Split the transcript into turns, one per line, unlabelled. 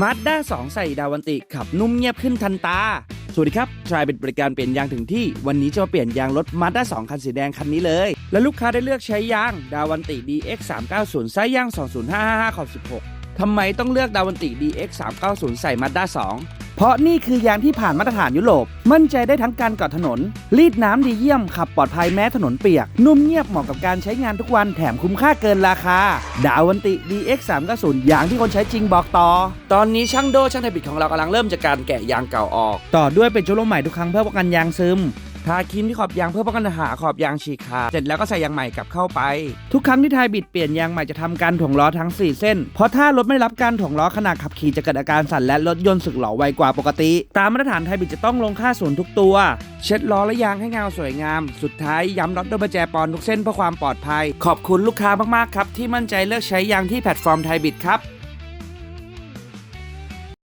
มาสด้า2 ใส่ดาวันติขับนุ่มเงียบขึ้นทันตา สวัสดีครับทรายเป็นบริการเปลี่ยนยางถึงที่ วันนี้จะมาเปลี่ยนยางรถมาสด้า2 คันสีแดงคันนี้เลย และลูกค้าได้เลือกใช้ยางดาวันติ DX 390ไส้ยาง 20555ขอบ16ทำไมต้องเลือกดาวันติ DX 390ใส่มาสด้า2 เพราะนี่คือยางที่ผ่านมาตรฐานยุโรป มั่นใจได้ทั้งการเกาะถนน รีดน้ำดีเยี่ยม ขับปลอดภัยแม้ถนนเปียก นุ่มเงียบเหมาะกับการใช้งานทุกวันแถมคุ้มค่าเกินราคา ดาวันติ DX 390ยางที่คนใช้จริงบอกต่อ ตอนนี้ช่างโดช่างไทยบิดของเรากำลังเริ่มจากการแกะยางเก่าออก ต่อด้วยเป็นชุดลมใหม่ทุกครั้งเพื่อป้องกันยางซึม ทาครีมที่ขอบยางเพื่อป้องกันหาขอบยางฉีกขาดเสร็จแล้วก็ใส่ยางใหม่กลับเข้าไป ทุกครั้งที่ไทยบิดเปลี่ยนยางใหม่จะทำการถ่วงล้อทั้ง 4 เส้น เพราะถ้ารถไม่รับการถ่วงล้อขณะขับขี่จะเกิดอาการสั่นและรถยนต์สึกหล่อไวกว่าปกติ ตามมาตรฐานไทยบิดจะต้องลงค่าศูนย์ทุกตัว เช็ดล้อและยางให้เงาสวยงาม สุดท้ายย้ำน็อตด้วยประแจปอนทุกเส้นเพื่อความปลอดภัย ขอบคุณลูกค้ามากๆครับที่มั่นใจเลือกใช้ยางที่แพลตฟอร์มไทยบิดครับ